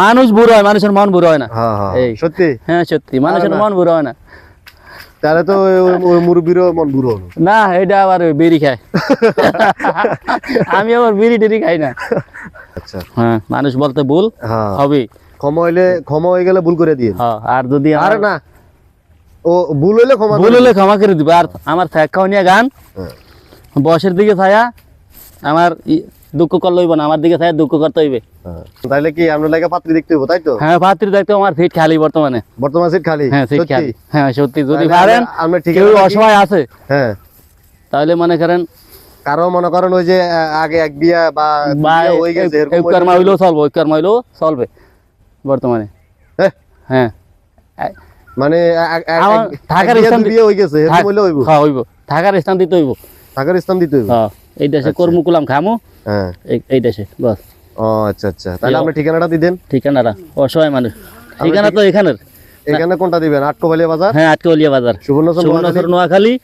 মানুষ বুড়ো হয় মানুষের মন বুড়ো হয় না। হ্যাঁ হ্যাঁ এই। সত্যি? হ্যাঁ সত্যি মানুষের মন বুড়ো হয় না। তাহলে তো মুরব্বীরও মন বুড়ো হলো। না এটা আবার বিড়ি খায়। আমি আবার বিড়ি টিড়ি খাই না। আচ্ছা। হ্যাঁ মানুষ বলতে ভুল হবে। ক্ষমা হইলে ক্ষমা হয়ে গেলে ভুল করে দিয়ে আর যদি আরে আমার না। ও ভুল হইলে ক্ষমা ভুল ক্ষমা করে দিবে। আর আমার থাকা নিয়ে গান। বসের দিকে ছায়া আমার দুঃখ করলে হইব না আমার দিকে ছায়া দুঃখ করতে হইবে। হ্যাঁ। তাইলে কি আমরা লাগে পাত্রী দেখতে হইব তাই তো? হ্যাঁ পাত্রী দেখতে আমার সিট খালি বর্তমানে। বর্তমান সিট খালি? হ্যাঁ সিট খালি। হ্যাঁ সত্যি যদি পারেন আমরা- ঠিক কেউ অসহায় আছে হ্যাঁ। তাহলে মনে করেন কারও মনে করেন ওই যে আগে এক বিয়া বা হয়ে গেছে এরকম একবার মাইলেও চলবে একবার মাইলেও চলবে বর্তমানে। হ্যাঁ, হ্যাঁ। মানে ঢাকার স্থান দুই বিয়া হয়ে গেছে এরকম হইলে হইব? হ্যাঁ হইব। থাকার স্থান দিতে হইব। ঢাকার স্থান দিতে হইব? হ্যাঁ। এই দেশে কর্মকুলাম খামু। হ্যাঁ। এই- দেশে বাস। ও আচ্ছা আচ্ছা। তাহলে আপনি ঠিকানাটা দিবেন ঠিকানাটা অসহায় মানুষ। ঠিকানা তো এখানের। এখানে কোনটা দিবেন? আটকোবালিয়া বাজার? হ্যাঁ আটকলিয়া বাজার। সুবর্ণচর নোয়াখালী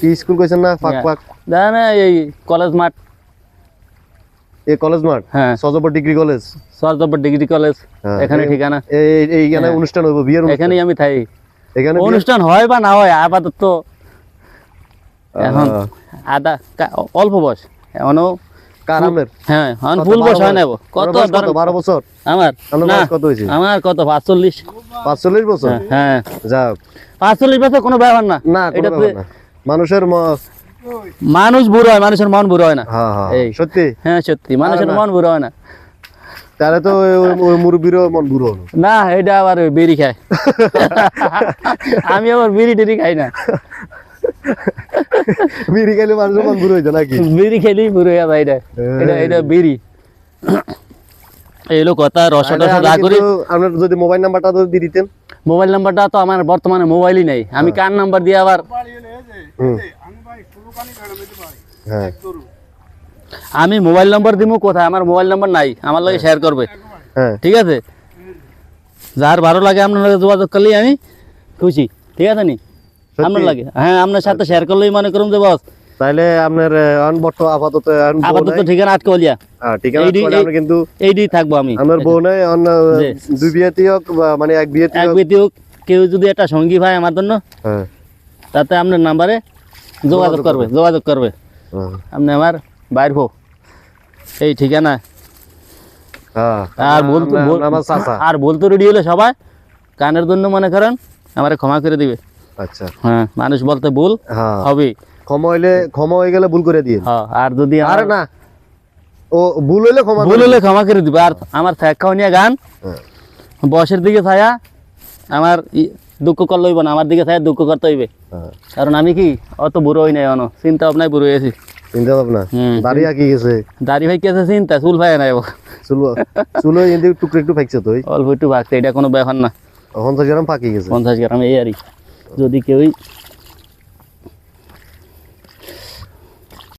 কি স্কুল কইছেন না? ফাক হ্যাঁ। ফাক? জানেন না, এই কলেজ মাঠ। এই কলেজ মাঠ? হ্যাঁ। সজপর degree college? Sardapur degree college হ্যাঁ, এখানে ঠিকানা। এই এই- এইখানে অনুষ্ঠান হইব বিয়ের। এখানেই আমি থাকি এখানে অনুষ্ঠান হয় বা না হয় আপাতত। এখন আদা অল্প বয়স। কার হ্যাঁ এখন কত, ফুল বয়স হয় না কত? আপনার বয়স কত? ধরেন- বারো বছর? আমার? আপনার না বয়স কত হয়েছে? আমার কত? পাঁচচল্লিশ। পাঁচচল্লিশ বছর? হ্যাঁ যাক। পাঁচচল্লিশ বছর কোনো ব্যাপার না। মানুষের মানুষ বুড়ো হয় মানুষের মন বুড়ো হয় না। হ্যাঁ হ্যাঁ এই। সত্যি? হ্যাঁ সত্যি। মানুষের মন বুড়ো হয় না। তাহলে তো মুরব্বীরও মন বুড়ো হলো না এটা আবার বিড়ি খায়। আমি আবার বিড়ি টিড়ি খাই না। বিড়ি খেলে মানুষের মন বুড়ো হয়েছে নাকি? বিড়ি খেলেই বুড়ো হয়ে যায় এটা। এটা এটা বিড়ি। এই হলো কথা রসা টসা আমি যা করি। আপনার যদি মোবাইল নাম্বারটা দিয়ে দিতেন। মোবাইল নাম্বারটা তো আমার বর্তমানে মোবাইলই নেই। আমি কার নাম্বার দিয়ে আবার হ্যাঁ। আমি মোবাইল নাম্বার দিব কোথায়? আমার মোবাইল নাম্বার নাই। আমার লাগে শেয়ার করবে। হ্যাঁ। ঠিক আছে? যার ভালো লাগে আপনার যোগাযোগ করলেই আমি খুশি। ঠিক আছে নি? লাগে। হ্যাঁ আপনার সাথে শেয়ার করলেই মনে করুন যে বস। তাহলে আপনার অনবর্ত আপাতত আপাতত ঠিকানা আটকে বলিয়া। ঠিকানা এইডি- বলে এই- আমরা কিন্তু এইটাই থাকব আমি। আমার বউ নাই অন্য দুই বিয়েতে হোক মানে এক বিয়েতে এক হোক। হোক, কেউ যদি একটা সঙ্গী ভাই আমার জন্য হ্যাঁ। তাতে আপনার নাম্বারে যোগাযোগ করবে যোগাযোগ করবে। হ্যাঁ, আপনি আমার বাইর হো এই ঠিকানা। হ্যাঁ। আর বলতো আর বলতে রেডি হলে সবাই কানের জন্য মনে করেন আমারে ক্ষমা করে দিবে। আচ্ছা। হ্যাঁ মানুষ বলতে ভুল হ্যাঁ। হবে। ক্ষমা হইলে ক্ষমা হয়ে গেলে ভুল করে দিয়ে। হ্যাঁ আর যদি আরে না ও ভুল হইলে ক্ষমা ভুল হলে ক্ষমা করে দিবে। আর আমার থাকা নিয়ে গান। বসের দিকে ছায়া আমার দুঃখ করলে হইব না আমার দিকে ছায়া দুঃখ করতে হইবে। কারণ আমি কি অত বুড়ো হই নাই এখনও। চিন্তা ভাবনায় বুড়ো হয়েছি। চিন্তা ভাবনা। দাড়ি আঁকি গেছে। দাড়ি ভাই কেছে চিন্তা চুল ভাই নাই চুল চুলো টুকরো একটু ফাইকছে তো অল্প একটু ভাগতে এটা কোনো ব্যাপার না। পঞ্চাশ গ্রাম ফাঁকি গেছে। পঞ্চাশ গ্রাম এই আরই যদি কেউই